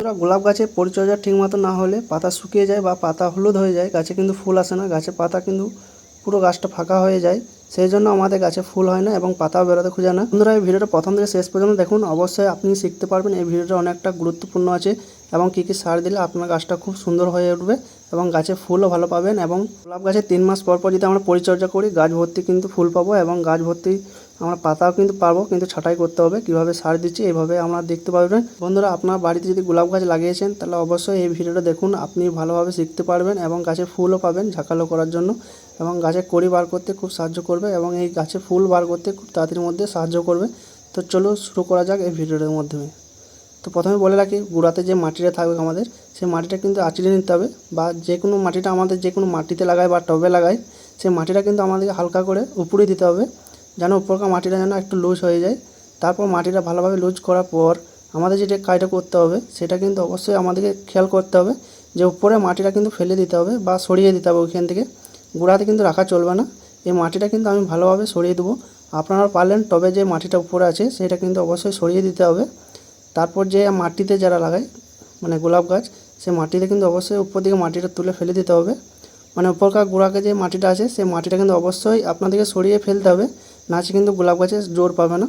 বন্ধুরা, গোলাপ গাছের পরিচর্যা ঠিকমতো না হলে পাতা শুকিয়ে যায় বা পাতা হলুদ হয়ে যায় গাছে কিন্তু ফুল আসে না গাছে পাতা কিন্তু পুরো গাছটা ফাঁকা হয়ে যায়। সেই জন্য আমাদের গাছে ফুল হয় না এবং পাতাও বেরোতে খুঁজে না। বন্ধুরা এই ভিডিওটা প্রথম থেকে শেষ পর্যন্ত দেখুন। অবশ্যই আপনি শিখতে পারবেন এই ভিডিওটা অনেকটা গুরুত্বপূর্ণ আছে এবং কী কী সার দিলে আপনার গাছটা খুব সুন্দর হয়ে উঠবে। এবং গাছে ফুলও ভালো পাবেন এবং গোলাপ গাছে তিন মাস পর পর যদি আমরা পরিচর্যা করি, গাছ ভর্তি কিন্তু ফুল পাবো এবং গাছ ভর্তি আমরা পাতাও কিন্তু পারব, কিন্তু ছাঁটাই করতে হবে। কীভাবে সার দিচ্ছি এইভাবে আমরা দেখতে পারবেন। বন্ধুরা, আপনার বাড়িতে যদি গোলাপ গাছ লাগিয়েছেন, তাহলে অবশ্যই এই ভিডিওটা দেখুন। আপনি ভালোভাবে শিখতে পারবেন এবং গাছে ফুলও পাবেন ঝাঁকালো করার জন্য এবং গাছে কড়ি বার করতে খুব সাহায্য করবে এবং এই গাছে ফুল বার করতে খুব তাড়াতাড়ির মধ্যে সাহায্য করবে। তো চলো শুরু করা যাক এই ভিডিওটার মাধ্যমে তো প্রথমে বলে রাখি, গুঁড়াতে যে মাটিটা থাকবে আমাদের সেই মাটিটা কিন্তু আঁচড়ে নিতে হবে বা যে কোনো মাটিটা আমাদের যে কোনো মাটিতে লাগায় বা টবে লাগায় সেই মাটিটা কিন্তু আমাদেরকে হালকা করে উপরে দিতে হবে, যেন উপরকার মাটিটা যেন একটু লুজ হয়ে যায়। তারপর মাটিটা ভালোভাবে লুজ করার পর আমাদের যেটা কাজটা করতে হবে, সেটা কিন্তু অবশ্যই আমাদেরকে খেয়াল করতে হবে যে উপরে মাটিটা কিন্তু ফেলে দিতে হবে বা সরিয়ে দিতে হবে ওইখান থেকে। গুঁড়াতে কিন্তু রাখা চলবে না, এই মাটিটা কিন্তু আমি ভালোভাবে সরিয়ে দেবো। আপনারা পারলেন টবে যে মাটিটা উপরে আছে, সেটা কিন্তু অবশ্যই সরিয়ে দিতে হবে। তারপর যে মাটিতে যারা লাগায় মানে গোলাপ গাছ, সে মাটিতে কিন্তু অবশ্যই উপর দিকে মাটিটা তুলে ফেলে দিতে হবে। মানে উপরকার গোড়াকে যে মাটিটা আছে সেই মাটিটা কিন্তু অবশ্যই আপনাদেরকে সরিয়ে ফেলতে হবে নাচে কিন্তু গোলাপ গাছে জোর পাবে না।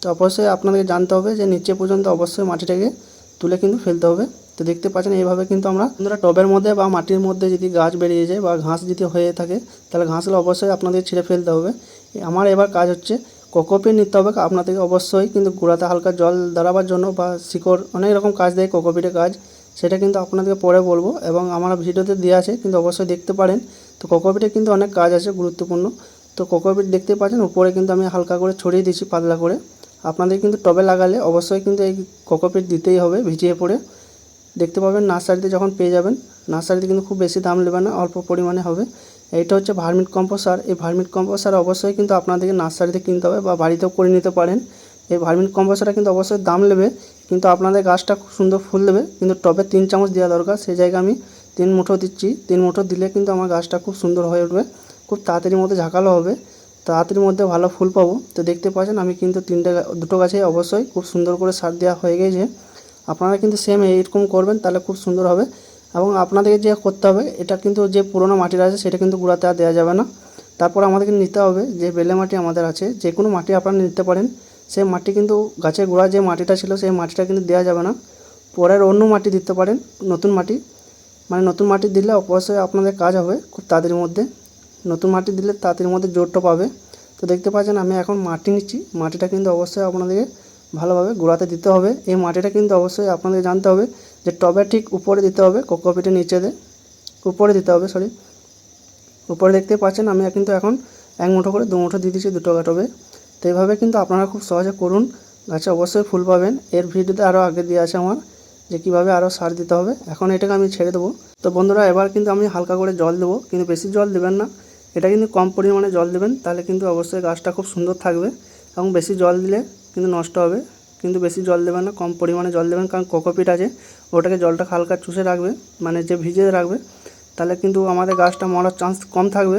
তো অবশ্যই আপনাদেরকে জানতে হবে যে নিচে পর্যন্ত অবশ্যই মাটিটাকে তুলে কিন্তু ফেলতে হবে। তো দেখতে পাচ্ছেন এইভাবে কিন্তু আমরা বন্ধুরা টবের মধ্যে বা মাটির মধ্যে যদি গাছ বেরিয়ে যায় বা ঘাস যদি হয়ে থাকে, তাহলে ঘাসগুলো অবশ্যই আপনাদের ছিঁড়ে ফেলতে হবে। আমার এবার কাজ হচ্ছে কোকোপিট নিতে হবে। আপনাদেরকে অবশ্যই কিন্তু গোড়াতে হালকা জল দাঁড়াবার জন্য বা শিকড় অনেক রকম কাজ দেয় কোকোপিটের কাজ, সেটা কিন্তু আপনাদেরকে পরে বলব এবং আমার ভিডিওতে দেওয়া আছে, কিন্তু অবশ্যই দেখতে পারেন। তো কোকোপিটে কিন্তু অনেক কাজ আছে গুরুত্বপূর্ণ। তো কোকোপিট দেখতে পাচ্ছেন, উপরে কিন্তু আমি হালকা করে ছড়িয়ে দিচ্ছি পাতলা করে। আপনাদের কিন্তু টবে লাগালে অবশ্যই কিন্তু এই কোকোপিট দিতেই হবে ভিজিয়ে পড়ে। দেখতে পাবেন নার্সারিতে যখন পেয়ে যাবেন, নার্সারিতে কিন্তু খুব বেশি দাম নেবে না, অল্প পরিমাণে হবে। এইটা হচ্ছে ভার্মিট কম্পোসার। এই ভার্মিট কম্পোসার অবশ্যই কিন্তু আপনাদেরকে নার্সারিতে কিনতে হবে বা বাড়িতেও করে নিতে পারেন। এই ভার্মিট কম্পোসারটা কিন্তু অবশ্যই দাম নেবে, কিন্তু আপনাদের গাছটা খুব সুন্দর ফুল দেবে, কিন্তু টবে তিন চামচ দেওয়া দরকার। সেই জায়গায় আমি তিন মুঠো দিচ্ছি। তিন মুঠো দিলে কিন্তু আমার গাছটা খুব সুন্দর হয়ে উঠবে, খুব তাড়াতাড়ির মধ্যে ঝাঁকালো হবে। তাড়াতাড়ির মধ্যে ভালো ফুল পাবো। তো দেখতে পাচ্ছেন, আমি কিন্তু তিনটে দুটো গাছে অবশ্যই খুব সুন্দর করে সার দেওয়া হয়ে গেছে। আপনারা কিন্তু সেম এইরকম করবেন, তাহলে খুব সুন্দর হবে। এবং আপনাদেরকে যে করতে হবে, এটা কিন্তু যে পুরোনো মাটির আছে, সেটা কিন্তু গুঁড়াতে আর দেওয়া যাবে না। তারপর আমাদেরকে নিতে হবে যে বেলে মাটি আমাদের আছে, যে কোনো মাটি আপনারা নিতে পারেন। সেই মাটি কিন্তু গাছের গোড়া যে মাটিটা ছিল, সেই মাটিটা কিন্তু দেওয়া যাবে না। পরের অন্য মাটি দিতে পারেন, নতুন মাটি। মানে নতুন মাটি দিলে অবশ্যই আপনাদের কাজ হবে খুব তাড়াতাড়ির মধ্যে। নতুন মাটি দিলে তাড়াতাড়ির মধ্যে জোরটা পাবে। তো দেখতে পাচ্ছেন, আমি এখন মাটি নিচ্ছি। মাটিটা কিন্তু অবশ্যই আপনাদেরকে ভালোভাবে গোড়াতে দিতে হবে। এই মাটিটা কিন্তু অবশ্যই আপনাদের জানতে হবে যে টবে ঠিক উপরে দিতে হবে কোকোপিটের নিচেতে উপরে দিতে হবে সরি উপরে দেখতে পাচ্ছেন, আমি কিন্তু এখন এক মুঠো করে দু মুঠো দিয়ে দিচ্ছি দুটো টবে। তো এইভাবে কিন্তু আপনারা খুব সহজে করুন। গাছে অবশ্যই ফুল পাবেন। এর ভিডিওতে আরও আগে দিয়ে আছে আমার যে কীভাবে আরও সার দিতে হবে। এখন এটাকে আমি ছেড়ে দেবো। তো বন্ধুরা, এবার কিন্তু আমি হালকা করে জল দেবো। কিন্তু বেশি জল দেবেন না। এটা কিন্তু কম পরিমাণে জল দেবেন। তাহলে কিন্তু অবশ্যই গাছটা খুব সুন্দর থাকবে। এবং বেশি জল দিলে কিন্তু নষ্ট হবে। কিন্তু বেশি জল দেবেন না, কম পরিমাণে জল দেবেন, কারণ কোকোপিট আছে, ওটাকে জলটা হালকা চুষে রাখবে মানে যে ভিজিয়ে রাখবে, তাহলে কিন্তু আমাদের গাছটা মরার চান্স কম থাকবে।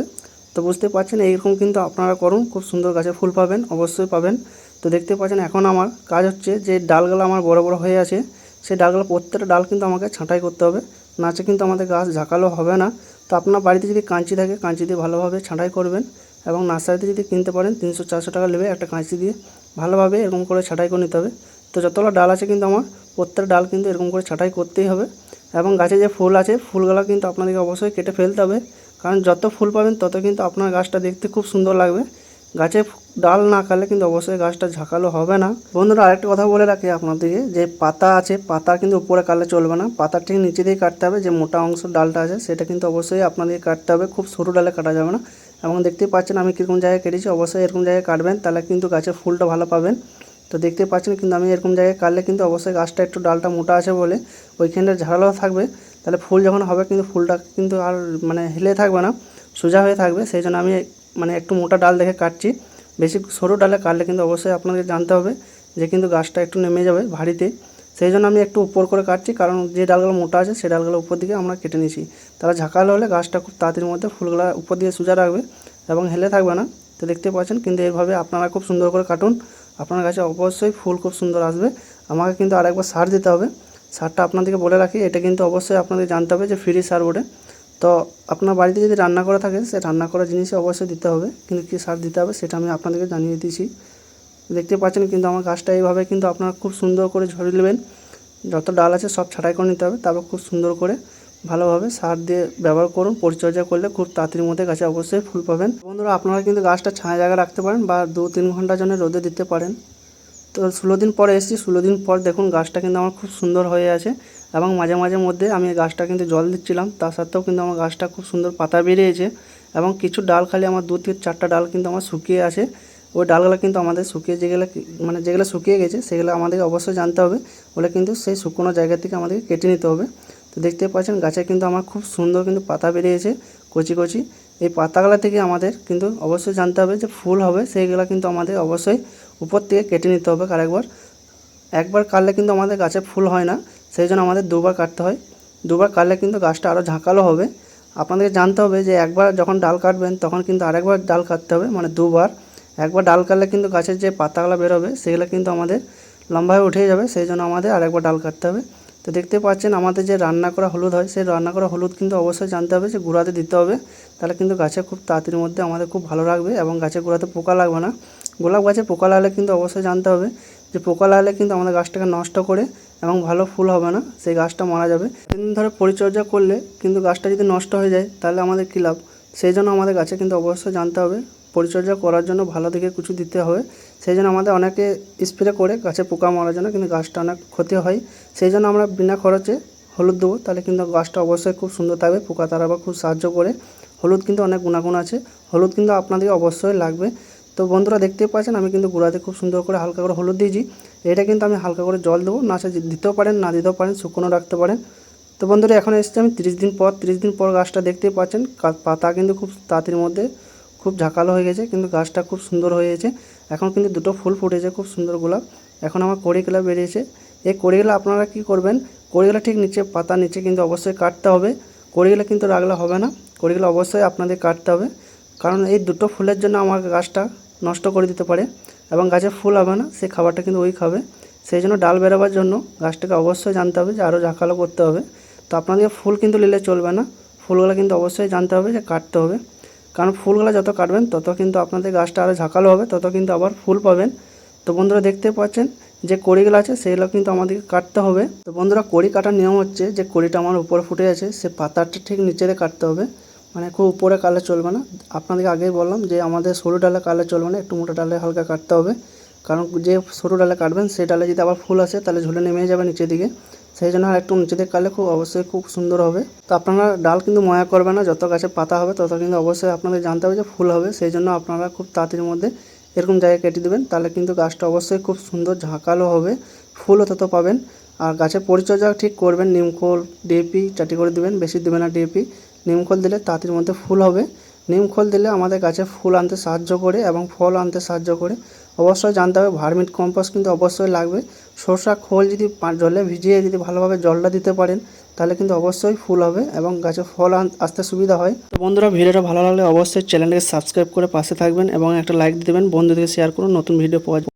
তো বুঝতে পারছেন, এইরকম কিন্তু আপনারা করুন, খুব সুন্দর গাছে ফুল পাবেন, অবশ্যই পাবেন। তো দেখতে পাচ্ছেন এখন আমার কাজ হচ্ছে যে ডালগুলো আমার বড় বড় হয়ে আছে সেই ডালগুলো প্রত্যেকটা ডাল কিন্তু আমাকে ছাঁটাই করতে হবে নাচে কিন্তু আমাদের গাছ ঝাঁকালো হবে না। তো আপনার বাড়িতে যদি কাঁচি থাকে, কাঁচি দিয়ে ভালোভাবে ছাঁটাই করবেন, এবং নার্সারিতে যদি কিনতে পারেন, তিনশো চারশো টাকা নেবে একটা কাঁচি দিয়ে। ভালোভাবে এরকম করে ছাঁটাই করে নিতে হবে। তো যতগুলো ডাল আছে কিন্তু আমার প্রত্যেকটা ডাল কিন্তু এরকম করে ছাঁটাই করতেই হবে। এবং গাছে যে ফুল আছে, ফুলগুলো কিন্তু আপনাদেরকে অবশ্যই কেটে ফেলতে হবে। কারণ যত ফুল পাবেন, তত কিন্তু আপনার গাছটা দেখতে খুব সুন্দর লাগবে। গাছে ডাল না কাটলে কিন্তু অবশ্যই গাছটা ঝাঁকালো হবে না। বন্ধুরা, আরেকটা কথা বলে রাখি আপনাদেরকে, যে পাতা আছে, পাতা কিন্তু উপরে কাটলে চলবে না। পাতার ঠিক নিচে দিয়ে কাটতে হবে, যে মোটা অংশ ডালটা আছে, সেটা কিন্তু অবশ্যই আপনাদেরকে কাটতে হবে। খুব সরু ডালে কাটা যাবে না। এবং দেখতেই পাচ্ছেন আমি কীরকম জায়গায় কেটেছি। অবশ্যই এরকম জায়গায় কাটবেন, তাহলে কিন্তু গাছের ফুলটা ভালো পাবেন। তো দেখতে পাচ্ছেন কিন্তু আমি এরকম জায়গায় কাটলে কিন্তু অবশ্যই গাছটা একটু ডালটা মোটা আছে বলে ওইখানটা ঝাড়ালো থাকবে। তাহলে ফুল যখন হবে কিন্তু ফুলটা কিন্তু আর মানে হেলে থাকবে না, সোজা হয়ে থাকবে। সেই জন্য আমি মানে একটু মোটা ডাল দেখে কাটছি। বেশি সরু ডালে কাটলে কিন্তু অবশ্যই আপনাদের জানতে হবে যে কিন্তু গাছটা একটু নেমে যাবে ভারীতে। সেই জন্য আমি একটু উপর করে কাটছি, কারণ যে ডালগুলো মোটা আছে সেই ডালগুলো উপর দিকে আমরা কেটে নিয়েছি। তাহলে ঝাঁকালো হলে গাছটা খুব তাড়াতাড়ির মধ্যে ফুলগুলো উপর দিয়ে সোজা রাখবে এবং হেলে থাকবে না। তো দেখতে পাচ্ছেন, কিন্তু এইভাবে আপনারা খুব সুন্দর করে কাটুন। আপনার কাছে অবশ্যই ফুল খুব সুন্দর আসবে। আমাকে কিন্তু আরেকবার সার দিতে হবে। সারটা আপনাদেরকে বলে রাখি, এটা কিন্তু অবশ্যই আপনাদের জানতে হবে যে ফ্রি সার বটে তো আপনার বাড়িতে যদি রান্না করা থাকে, সে রান্না করা জিনিসই অবশ্যই দিতে হবে। কিন্তু কী সার দিতে হবে সেটা আমি আপনাদেরকে জানিয়ে দিয়েছি। দেখতে পাচ্ছেন কিন্তু আমার গাছটা এইভাবে কিন্তু আপনারা খুব সুন্দর করে ঝরিয়ে নেবেন। যত ডাল আছে সব ছাঁটাই করে নিতে হবে, তারপর খুব সুন্দর করে ভালোভাবে সার দিয়ে ব্যবহার করুন, পরিচর্যা করলে খুব তাড়াতাড়ির মধ্যে গাছে অবশ্যই ফুল পাবেন। বন্ধুরা, আপনারা কিন্তু গাছটা ছায়া জায়গায় রাখতে পারেন বা দু তিন ঘণ্টার জন্য রোদে দিতে পারেন। তো ষোলো দিন পরে এসেছি, ষোলো দিন পর দেখুন গাছটা কিন্তু আমার খুব সুন্দর হয়ে আছে এবং মাঝে মাঝে মধ্যে আমি গাছটা কিন্তু জল দিচ্ছিলাম, তা সত্ত্বেও কিন্তু আমার গাছটা খুব সুন্দর পাতা বেরিয়েছে এবং কিছু ডাল খালি আমার দু থেকে চারটা ডাল কিন্তু আমার শুকিয়ে আছে। ওই ডালগুলো কিন্তু আমাদের শুকিয়ে যেগুলো মানে যেগুলো শুকিয়ে গেছে, সেগুলো আমাদেরকে অবশ্যই জানতে হবে। বলে কিন্তু সেই শুকনো জায়গা থেকে আমাদেরকে কেটে নিতে হবে। তো দেখতে পাচ্ছেন, গাছে কিন্তু আমার খুব সুন্দর কিন্তু পাতা বেরিয়েছে, কচি কচি। এই পাতাগুলো থেকে আমাদের কিন্তু অবশ্যই জানতে হবে যে ফুল হবে, সেইগুলো কিন্তু আমাদের অবশ্যই উপর থেকে কেটে নিতে হবে আরেকবার। একবার কাটলে কিন্তু আমাদের গাছে ফুল হয় না, সেই জন্য আমাদের দুবার কাটতে হয়। দুবার কাটলে কিন্তু গাছটা আরও ঝাঁকালো হবে। আপনাদেরকে জানতে হবে যে একবার যখন ডাল কাটবেন, তখন কিন্তু আরেকবার ডাল কাটতে হবে মানে দুবার। একবার ডাল কাটলে কিন্তু গাছের যে পাতাগুলো বেরোবে, সেগুলো কিন্তু আমাদের লম্বা হয়ে উঠে যাবে, সেই জন্য আমাদের আরেকবার ডাল কাটতে হবে। তো দেখতে পাচ্ছেন আমাদের যে রান্না করা হলুদ হয়, সেই রান্না করা হলুদ কিন্তু অবশ্যই জানতে হবে যে গুঁড়াতে দিতে হবে। তাহলে কিন্তু গাছে খুব তাড়াতাড়ির মধ্যে আমাদের খুব ভালো রাখবে এবং গাছে গোড়াতে পোকা লাগবে না। গোলাপ গাছে পোকা লাগলে কিন্তু অবশ্যই জানতে হবে যে পোকা লাগলে কিন্তু আমাদের গাছটাকে নষ্ট করে এবং ভালো ফুল হবে না, সেই গাছটা মারা যাবে। দিন ধরে পরিচর্যা করলে কিন্তু গাছটা যদি নষ্ট হয়ে যায়, তাহলে আমাদের কী লাভ? সেই জন্য আমাদের গাছে কিন্তু অবশ্যই জানতে হবে পরিচর্যা করার জন্য ভালো দিকে কিছু দিতে হবে। সেই জন্য আমাদের অনেকে স্প্রে করে গাছে পোকা মারার জন্য কিন্তু গাছটা অনেক ক্ষতি হয়। সেই জন্য আমরা বিনা খরচে হলুদ দেবো, তাহলে কিন্তু গাছটা অবশ্যই খুব সুন্দর থাকবে, পোকা তারা বা খুব সাহায্য করে। হলুদ কিন্তু অনেক গুণাগুণ আছে। হলুদ কিন্তু আপনাদের অবশ্যই লাগবে। তো বন্ধুরা দেখতে পাচ্ছেন, আমি কিন্তু গুঁড়াতে খুব সুন্দর করে হালকা করে হলুদ দিয়েছি। এটা কিন্তু আমি হালকা করে জল দেবো, না সে দিতেও পারেন, না দিতেও পারেন, শুকনো রাখতে পারেন। তো বন্ধুরা এখন এসেছি আমি তিরিশ দিন পর। তিরিশ দিন পর গাছটা দেখতেই পাচ্ছেন পাতা কিন্তু খুব তাড়াতাড়ির মধ্যে খুব ঝাঁকালো হয়ে গেছে, কিন্তু গাছটা খুব সুন্দর হয়ে গেছে। এখন কিন্তু দুটো ফুল ফুটেছে, খুব সুন্দর গোলাপ। এখন আমার কড়িগুলা বেরিয়েছে। এই কড়িগুলা আপনারা কি করবেন? কড়িগুলা ঠিক নিচে পাতা নিচে কিন্তু অবশ্যই কাটতে হবে। কড়িগুলা কিন্তু রাখলে হবে না। কড়িগুলো অবশ্যই আপনাদের কাটতে হবে। কারণ এই দুটো ফুলের জন্য আমার গাছটা নষ্ট করে দিতে পারে এবং গাছে ফুল হবে না সেই খাবারটা কিন্তু ওই খাবে। সেই জন্য ডাল বেরোবার জন্য গাছটাকে অবশ্যই জানতে হবে যে আরও ঝাঁকালো করতে হবে। তো আপনাদের ফুল কিন্তু নিলে চলবে না। ফুলগুলো কিন্তু অবশ্যই জানতে হবে যে কাটতে হবে। কারণ ফুলগুলো যত কাটবেন, তত কিন্তু আপনাদের গাছটা আরও ঝাঁকালো হবে, তত কিন্তু আবার ফুল পাবেন। তো বন্ধুরা দেখতে পাচ্ছেন যে কড়িগুলো আছে, সেগুলো কিন্তু আমাদেরকে কাটতে হবে। তো বন্ধুরা কড়ি কাটার নিয়ম হচ্ছে যে কড়িটা আমার উপরে ফুটে আছে সে পাতাটা ঠিক নিচেতে কাটতে হবে। মানে খুব উপরে কালে চলবে না। আপনাদেরকে আগেই বললাম যে আমাদের সরু ডালে কালে চলবে না, একটু মোটা ডালে হালকা কাটতে হবে। কারণ যে সরু ডালে কাটবেন সেই ডালে যদি আবার ফুল আসে, তাহলে ঝুলে নেমে যাবে নিচের দিকে। সেই জন্য একটু নিচে দিকে কাটলে খুব অবশ্যই খুব সুন্দর হবে। তো আপনারা ডাল কিন্তু ময়া করবে না, যত গাছে পাতা হবে তত কিন্তু অবশ্যই আপনাদের জানতে হবে যে ফুল হবে, সেই জন্য আপনারা খুব তাড়াতাড়ির মধ্যে এরকম জায়গায় কেটে দেবেন, তাহলে কিন্তু গাছটা অবশ্যই খুব সুন্দর ঝাঁকালো হবে, ফুলও তত পাবেন। আর গাছের পরিচর্যা ঠিক করবেন, নিমখোল ডিএপি চাটি করে দিবেন, বেশি দেবেন না ডিএপি নিমখোল দিলে তাড়াতাড়ির মধ্যে ফুল হবে। নিমখোল দিলে আমাদের গাছে ফুল আনতে সাহায্য করে এবং ফল আনতে সাহায্য করে। অবশ্যই জানতে হবে, ভার্মিট কম্পোস্ট কিন্তু অবশ্যই লাগবে। সরষা খোল যদি জলে ভিজিয়ে যদি ভালোভাবে জলটা দিতে পারেন, তাহলে কিন্তু অবশ্যই ফুল হবে এবং গাছে ফল আসতে সুবিধা হয়। তো বন্ধুরা, ভিডিওটা ভালো লাগলে অবশ্যই চ্যানেলকে সাবস্ক্রাইব করে পাশে থাকবেন এবং একটা লাইক দেবেন। বন্ধুদেরকে শেয়ার করুন, নতুন ভিডিও পাওয়া